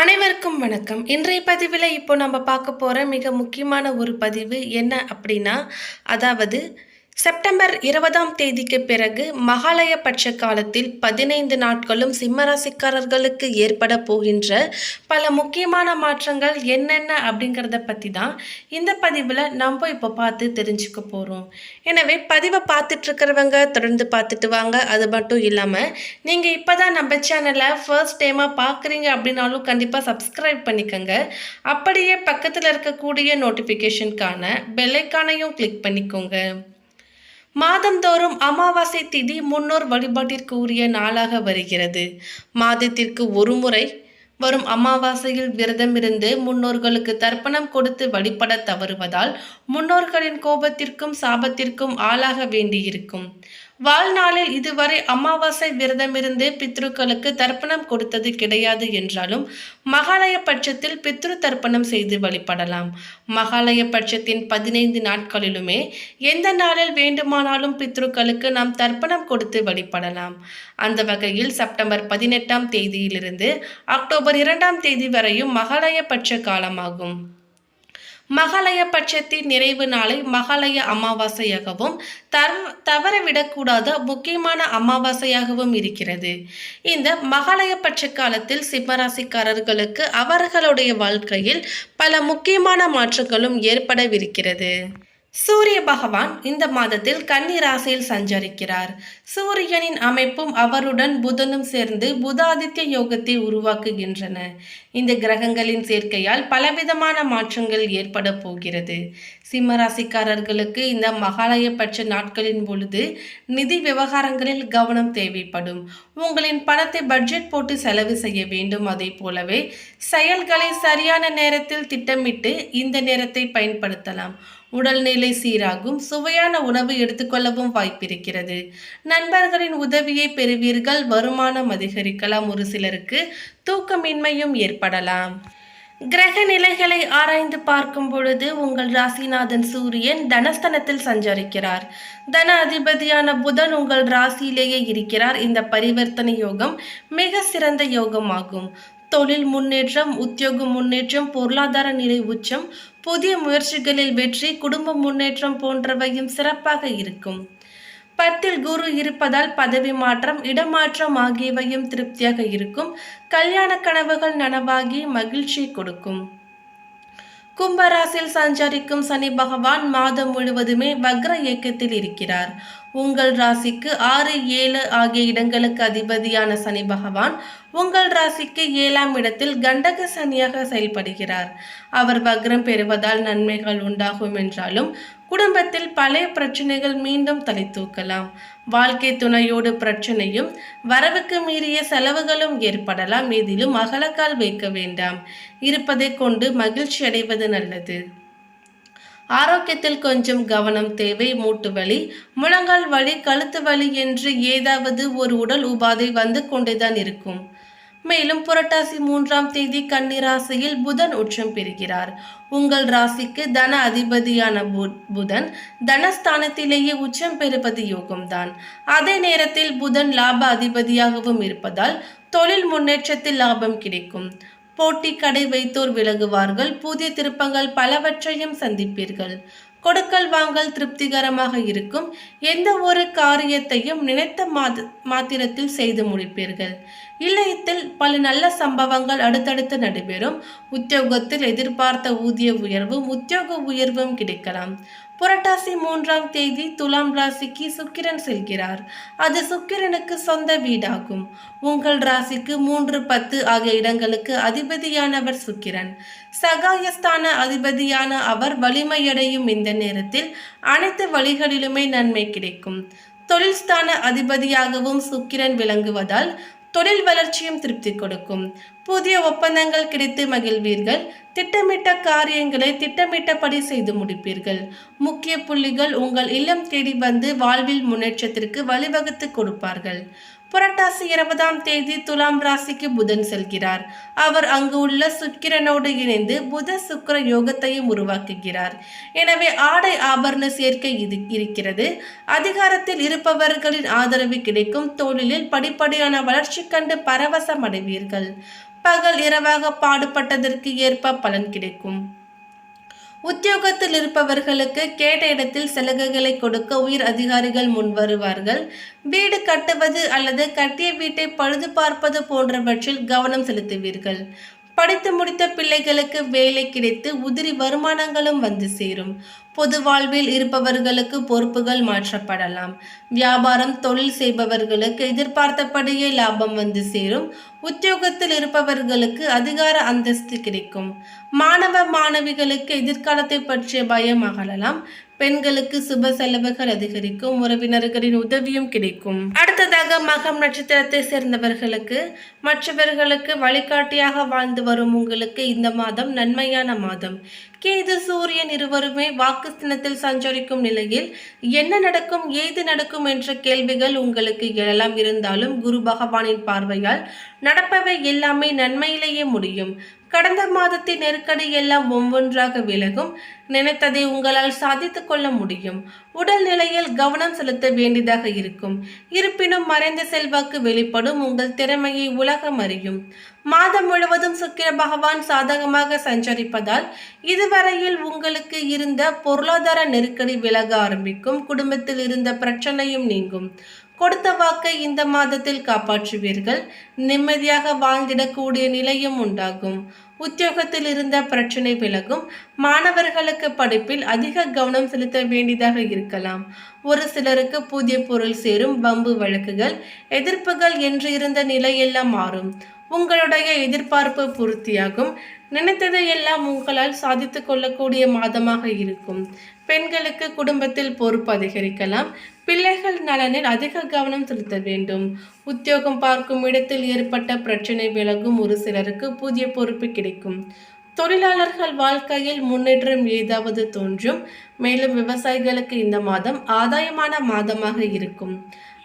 அனைவருக்கும் வணக்கம். இன்றைய பதிவில் இப்போ நம்ம பார்க்க போகிற மிக முக்கியமான ஒரு பதிவு என்ன அப்படின்னா அதாவது செப்டம்பர் இருபதாம் தேதிக்கு பிறகு மகாலய பட்ச காலத்தில் பதினைந்து நாட்களும் சிம்மராசிக்காரர்களுக்கு ஏற்பட போகின்ற பல முக்கியமான மாற்றங்கள் என்னென்ன அப்படிங்கிறத பற்றி தான் இந்த பதிவில் நம்ம இப்போ பார்த்து தெரிஞ்சுக்க போகிறோம் எனவே பதிவை பார்த்துட்ருக்கிறவங்க தொடர்ந்து பார்த்துட்டு வாங்க. அது மட்டும் இல்லாமல் நீங்கள் இப்போ தான் நம்ம சேனலை ஃபர்ஸ்ட் டைமாக பார்க்குறீங்க அப்படின்னாலும் கண்டிப்பாக சப்ஸ்கிரைப் பண்ணிக்கோங்க. அப்படியே பக்கத்தில் இருக்கக்கூடிய நோட்டிஃபிகேஷனுக்கான பெல்லைக்கானையும் கிளிக் பண்ணிக்கோங்க. மாதந்தோறும் அமாவாசை திதி முன்னோர் வழிபாட்டிற்கு உரிய நாளாக வருகிறது. மாதத்திற்கு ஒரு முறை வரும் அமாவாசையில் விரதமிருந்து முன்னோர்களுக்கு தர்ப்பணம் கொடுத்து வழிபட தவறுவதால் முன்னோர்களின் கோபத்திற்கும் சாபத்திற்கும் ஆளாக வேண்டியிருக்கும். வாழ்நாளில் இதுவரை அமாவாசை விரதமிருந்து பித்ருக்களுக்கு தர்ப்பணம் கொடுத்தது கிடையாது என்றாலும் மகாலய பட்சத்தில் பித்ரு தர்ப்பணம் செய்து வழிபடலாம். மகாலய பட்சத்தின் பதினைந்து நாட்களிலுமே எந்த நாளில் வேண்டுமானாலும் பித்ருக்களுக்கு நாம் தர்ப்பணம் கொடுத்து வழிபடலாம். அந்த வகையில் செப்டம்பர் பதினெட்டாம் தேதியிலிருந்து அக்டோபர் இரண்டாம் தேதி வரையும் மகாலய பட்ச காலமாகும். மகாலய பட்சத்தின் நிறைவு நாளை மகாலய அமாவாசையாகவும் தர் தவறவிடக்கூடாத முக்கியமான அமாவாசையாகவும் இருக்கிறது. இந்த மகாலய பட்ச காலத்தில் சிம்மராசிக்காரர்களுக்கு அவர்களுடைய வாழ்க்கையில் பல முக்கியமான மாற்றங்களும் ஏற்படவிருக்கிறது. சூரிய பகவான் இந்த மாதத்தில் கன்னி ராசியில் சஞ்சரிக்கிறார். சூரியனின் அமைப்பும் அவருடன் புதனும் சேர்ந்து புதாதித்ய யோகத்தை உருவாக்குகின்றன. இந்த கிரகங்களின் சேர்க்கையால் பலவிதமான மாற்றங்கள் ஏற்பட போகிறது. சிம்மராசிக்காரர்களுக்கு இந்த மகாலயபட்ச நாட்களின் பொழுது நிதி விவகாரங்களில் கவனம் தேவைப்படும். உங்களின் பணத்தை பட்ஜெட் போட்டு செலவு செய்ய வேண்டும். அதே போலவே செயல்களை சரியான நேரத்தில் திட்டமிட்டு இந்த நேரத்தை பயன்படுத்தலாம். உடல்நிலை சீராகும் சுவையான உணவு எடுத்துக்கொள்ளவும் வாய்ப்பிருக்கிறது. நண்பர்களின் உதவியை பெறுவீர்கள் வருமானம் அதிகரிக்கலாம் ஒரு சிலருக்கு தூக்கமின்மையும் ஏற்படலாம். கிரக நிலைகளை ஆராய்ந்து பார்க்கும் பொழுது உங்கள் ராசிநாதன் சூரியன் தனஸ்தனத்தில் சஞ்சரிக்கிறார். தன அதிபதியான புதன் உங்கள் ராசியிலேயே இருக்கிறார். இந்த பரிவர்த்தனை யோகம் மிக சிறந்த யோகமாகும். தொழில் முன்னேற்றம் உத்தியோக முன்னேற்றம் பொருளாதார நிலை உச்சம் புதிய முயற்சிகளில் வெற்றி குடும்ப முன்னேற்றம் போன்றவையும் சிறப்பாக இருக்கும். பத்தில் குரு இருப்பதால் பதவி மாற்றம் இடமாற்றம் ஆகியவையும் திருப்தியாக இருக்கும். கல்யாண கனவுகள் நனவாகி மகிழ்ச்சி கொடுக்கும். கும்பராசில் சஞ்சரிக்கும் சனி பகவான் மாதம் முழுவதுமே வக்ர இயக்கத்தில் இருக்கிறார். உங்கள் ராசிக்கு ஆறு ஏழு ஆகிய இடங்களுக்கு அதிபதியான சனி பகவான் உங்கள் ராசிக்கு ஏழாம் இடத்தில் கண்டக சனியாக செயல்படுகிறார். அவர் வக்ரம் பெறுவதால் நன்மைகள் உண்டாகும் என்றாலும் குடும்பத்தில் பழைய பிரச்சனைகள் மீண்டும் தலை தூக்கலாம் வாழ்க்கை துணையோடு பிரச்சனையும் வரவுக்கு மீறிய செலவுகளும் ஏற்படலாம். இதிலும் அகலக்கால் வைக்க வேண்டாம். இருப்பதை கொண்டு மகிழ்ச்சி அடைவது நல்லது. ஆரோக்கியத்தில் கொஞ்சம் கவனம் தேவை. மூட்டு வலி முழங்கால் வலி கழுத்து வலி என்று ஏதாவது ஒரு உடல் உபாதை வந்து கொண்டேதான் இருக்கும். மேலும் புரட்டாசி மூன்றாம் தேதி கன்னிராசியில் புதன் உச்சம் பெறுகிறார். உங்கள் ராசிக்கு தன அதிபதியான புதன் தனஸ்தானத்திலேயே உச்சம் பெறுவது யோகம்தான். அதே நேரத்தில் புதன் லாப அதிபதியாகவும் இருப்பதால் தொழில் முன்னேற்றத்தில் லாபம் கிடைக்கும். போட்டி கடை வைத்தோர் விலகுவார்கள். புதிய திருப்பங்கள் பலவற்றையும் சந்திப்பீர்கள். கொடுக்கல் வாங்கல் திருப்திகரமாக இருக்கும். எந்த ஒரு காரியத்தையும் நினைத்த மாத மாத்திரத்தில் செய்து முடிப்பீர்கள். இல்லையத்தில் பல நல்ல சம்பவங்கள் அடுத்தடுத்து நடைபெறும். உத்தியோகத்தில் எதிர்பார்த்த ஊதிய உயர்வும் உத்தியோக உயர்வும் கிடைக்கலாம். புரட்டாசி மூன்றாம் தேதி துலாம் ராசிக்கு சுக்கிரன் செல்கிறார். அது சுக்கிரனுக்கு சொந்த வீடாகும். உங்கள் ராசிக்கு மூன்று பத்து ஆகிய இடங்களுக்கு அதிபதியானவர் சுக்கிரன். சகாயஸ்தான அதிபதியான அவர் வலிமையடையும் இந்த நேரத்தில் அனைத்து வழிகளிலுமே நன்மை கிடைக்கும். தொழில்ஸ்தான அதிபதியாகவும் சுக்கிரன் விளங்குவதால் தொழில் வளர்ச்சியும் திருப்தி கொடுக்கும். புதிய ஒப்பந்தங்கள் கிடைத்து மகிழ்வீர்கள். திட்டமிட்ட காரியங்களை திட்டமிட்டபடி செய்து முடிப்பீர்கள். முக்கிய புள்ளிகள் உங்கள் இல்லம் தேடி வந்து வாழ்வில் முன்னேற்றத்திற்கு வழிவகுத்து கொடுப்பார்கள். புரட்டாசி இருபதாம் தேதி துலாம் ராசிக்கு புதன் செல்கிறார். அவர் அங்கு உள்ள சுக்கிரனோடு இணைந்து புத சுக்கர யோகத்தையும் உருவாக்குகிறார். எனவே ஆடை ஆபரண சேர்க்கை இது இருக்கிறது. அதிகாரத்தில் இருப்பவர்களின் ஆதரவு கிடைக்கும். தொழிலில் படிப்படியான வளர்ச்சி கண்டு பரவசம் அடைவீர்கள் பகல் இரவாக பாடுபட்டதற்கு ஏற்ப பலன் கிடைக்கும். உத்தியோகத்தில் இருப்பவர்களுக்கு கேட்ட இடத்தில் சலுகைகளை கொடுக்க உயர் அதிகாரிகள் முன் வருவார்கள். வீடு கட்டுவது அல்லது கட்டிய வீட்டை பழுது பார்ப்பது போன்றவற்றில் கவனம் செலுத்துவீர்கள். படித்து முடித்த பிள்ளைகளுக்கு வேலை கிடைத்து உதிரி வருமானங்களும் வந்து சேரும். பொது வாழ்வில் இருப்பவர்களுக்கு பொறுப்புகள் மாற்றப்படலாம். வியாபாரம் தொழில் செய்பவர்களுக்கு எதிர்பார்த்தபடியே லாபம் வந்து சேரும். உத்தியோகத்தில் இருப்பவர்களுக்கு அதிகார அந்தஸ்து கிடைக்கும். மாணவ மாணவிகளுக்கு எதிர்காலத்தை பற்றிய பயம் அகலலாம். பெண்களுக்கு சுப செலவுகள் அதிகரிக்கும் உறவினர்களின் உதவியும் கிடைக்கும். அடுத்ததாக மகம் நட்சத்திரத்தை சேர்ந்தவர்களுக்கு மற்றவர்களுக்கு வழிகாட்டியாக வாழ்ந்து வரும் உங்களுக்கு இந்த மாதம் நன்மையான மாதம். கேது சூரியன் இருவருமே வாக்குஸ்தனத்தில் சஞ்சரிக்கும் நிலையில் என்ன நடக்கும் ஏது நடக்கும் என்ற கேள்விகள் உங்களுக்கு எழலாம். இருந்தாலும் குரு பகவானின் பார்வையால் நடப்பவை எல்லாமே நன்மையிலேயே முடியும். கடந்த மாதத்தின் நெருக்கடி எல்லாம் ஒவ்வொன்றாக விலகும். நினைத்ததை உங்களால் சாதித்து கொள்ள முடியும். உடல் நிலையில் கவனம் செலுத்த வேண்டியதாக இருக்கும். இருப்பினும் மறைந்த செல்வாக்கு வெளிப்படும் உங்கள் திறமையை உலகம் அறியும். மாதம் முழுவதும் சுக்கிர பகவான் சாதகமாக சஞ்சரிப்பதால் இதுவரையில் உங்களுக்கு இருந்த பொருளாதார நெருக்கடி விலக ஆரம்பிக்கும். குடும்பத்தில் இருந்த பிரச்சனையும் நீங்கும். கொடுத்த வாக்கை இந்த மாதத்தில் காப்பாற்றுவீர்கள். நிம்மதியாக வாழ்ந்திடக்கூடிய நிலையும் உண்டாகும். உத்தியோகத்தில் இருந்த பிரச்சனை விலகும். மாணவர்களுக்கு படிப்பில் அதிக கவனம் செலுத்த வேண்டியதாக இருக்கலாம். ஒரு சிலருக்கு புதிய பொருள் சேரும் வம்பு வழக்குகள் எதிர்ப்புகள் என்று இருந்த நிலையெல்லாம் மாறும். உங்களுடைய எதிர்பார்ப்பு பூர்த்தியாகும். நினைத்ததை எல்லாம் உங்களால் சாதித்து கொள்ளக்கூடிய மாதமாக இருக்கும். பெண்களுக்கு குடும்பத்தில் பொறுப்பு அதிகரிக்கலாம். பிள்ளைகள் நலனில் அதிக கவனம் செலுத்த வேண்டும். உத்தியோகம் பார்க்கும் இடத்தில் ஏற்பட்ட பிரச்சனை விலகும் ஒரு சிலருக்கு புதிய பொறுப்பு கிடைக்கும். தொழிலாளர்கள் வாழ்க்கையில் முன்னேற்றம் ஏதாவது தோன்றும். மேலும் விவசாயிகளுக்கு இந்த மாதம் ஆதாயமான மாதமாக இருக்கும்.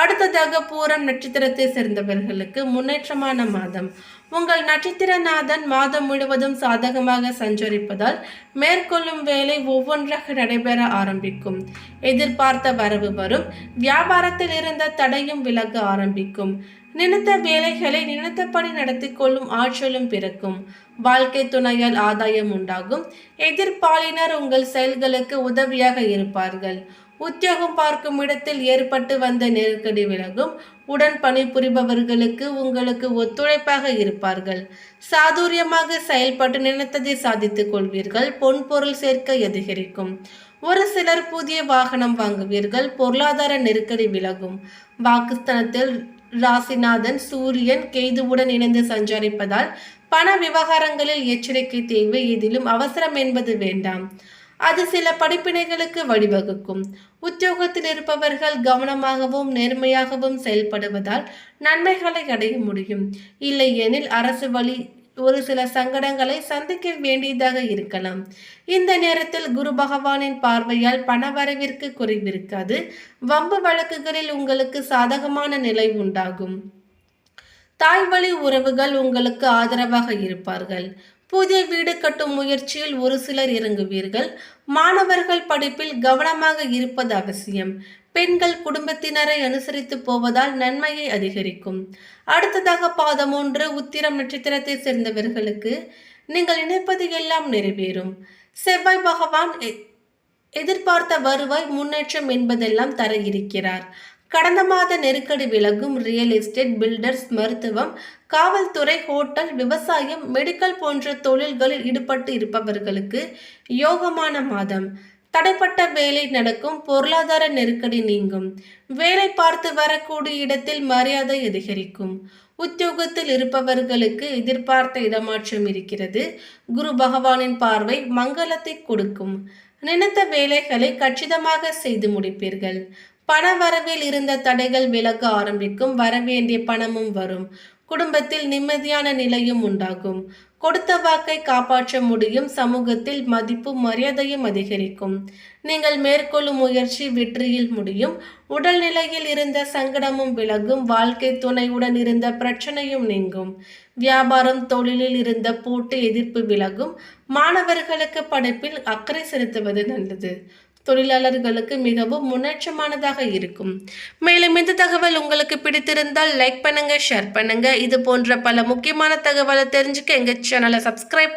அடுத்ததாக பூரம் நட்சத்திரத்தை சேர்ந்தவர்களுக்கு முன்னேற்றமான மாதம். உங்கள் நட்சத்திரநாதன் மாதம் முழுவதும் சாதகமாக சஞ்சரிப்பதால் மேற்கொள்ளும் வேலை ஒவ்வொன்றாக நடைபெற ஆரம்பிக்கும். எதிர்பார்த்த வரவு வரும். வியாபாரத்தில் இருந்த தடையும் விலக ஆரம்பிக்கும். நினைத்த வேலைகளை நினைத்தபடி நடத்தி கொள்ளும் ஆற்றலும் பிறக்கும். வாழ்க்கை துணையால் ஆதாயம் உண்டாகும். எதிர்ப்பாளினர் உங்கள் செயல்களுக்கு உதவியாக இருப்பார்கள். உத்தியோகம் பார்க்கும் இடத்தில் ஏற்பட்டு வந்த நெருக்கடி விலகும் உடன் பணிபுரிபவர்களுக்கு உங்களுக்கு ஒத்துழைப்பாக இருப்பார்கள். சாதுரியமாக செயல்பட்டு நினைத்ததை சாதித்துக் கொள்வீர்கள். பொன் பொருள் சேர்க்க அதிகரிக்கும். ஒரு சிலர் புதிய வாகனம் வாங்குவீர்கள். பொருளாதார நெருக்கடி விலகும். பாகிஸ்தானத்தில் ராசிநாதன் சூரியன் கேதுவுடன் இணைந்து சஞ்சரிப்பதால் பண விவகாரங்களில் எச்சரிக்கை தேவை. எதிலும் அவசரம் என்பது வேண்டாம். அது சில படிப்பினைகளுக்கு வழிவகுக்கும். உத்தியோகத்தில் இருப்பவர்கள் கவனமாகவும் நேர்மையாகவும் செயல்படுவதால் நன்மைகளை அடைய முடியும். இல்லையெனில் அரசு வழி ஒரு சில சங்கடங்களை சந்திக்க வேண்டியதாக இருக்கலாம். இந்த நேரத்தில் குரு பகவானின் பார்வையால் பணவரவிற்கு குறைவிருக்காது. வம்பு வழக்குகளில் உங்களுக்கு சாதகமான நிலை உண்டாகும். தாய் வழி உறவுகள் உங்களுக்கு ஆதரவாக இருப்பார்கள். புதிய வீடு கட்டும் முயற்சியில் ஒரு சிலர் இறங்குவீர்கள். மாணவர்கள் படிப்பில் கவனமாக இருப்பது அவசியம். பெண்கள் குடும்பத்தினரை அனுசரித்து போவதால் நன்மையை அதிகரிக்கும். அடுத்ததாக பாதம் ஒன்று உத்திரம் நட்சத்திரத்தை சேர்ந்தவர்களுக்கு நீங்கள் நினைப்பது எல்லாம் நிறைவேறும். செவ்வாய் பகவான் எதிர்பார்த்த வருவாய் முன்னேற்றம் என்பதெல்லாம் தர இருக்கிறார். கடந்த மாத நெருக்கடி விலகும் ரியல் எஸ்டேட் பில்டர்ஸ் மருத்துவம் காவல்துறை ஹோட்டல் விவசாயம் மெடிக்கல் போன்ற தொழில்களில் ஈடுபட்டு இருப்பவர்களுக்கு யோகமான மாதம். தடைப்பட்ட வேலை நடக்கும் பொருளாதார நெருக்கடி நீங்கும். வேலை பார்த்து வரக்கூடிய இடத்தில் மரியாதை அதிகரிக்கும். உத்தியோகத்தில் இருப்பவர்களுக்கு எதிர்பார்த்த இடமாற்றம் இருக்கிறது. குரு பகவானின் பார்வை மங்களத்தை கொடுக்கும். நினைத்த வேலைகளை கச்சிதமாக செய்து முடிப்பீர்கள். பண வரவில் இருந்த தடைகள் விலக ஆரம்பிக்கும். வரவேண்டிய பணமும் வரும். குடும்பத்தில் நிம்மதியான நிலையும் உண்டாகும். கொடுத்த வாக்கை காப்பாற்ற முடியும். சமூகத்தில் மதிப்பு மரியாதையும் அதிகரிக்கும். நீங்கள் மேற்கொள்ளும் முயற்சி வெற்றியில் முடியும். உடல்நிலையில் இருந்த சங்கடமும் விலகும். வாழ்க்கை துணையுடன் இருந்த பிரச்சனையும் நீங்கும். வியாபாரம் தொழிலில் இருந்த போட்டு எதிர்ப்பு விலகும். மாணவர்களுக்கு படிப்பில் அக்கறை செலுத்துவது நல்லது. தொழிலாளர்களுக்கு மிகவும் முன்னேற்றமானதாக இருக்கும். மேலும் இந்த தகவல் உங்களுக்கு பிடித்திருந்தால் லைக் பண்ணுங்க ஷேர் பண்ணுங்க. இது போன்ற பல முக்கியமான தகவலை தெரிஞ்சுக்க எங்கள் சேனலை சப்ஸ்கிரைப்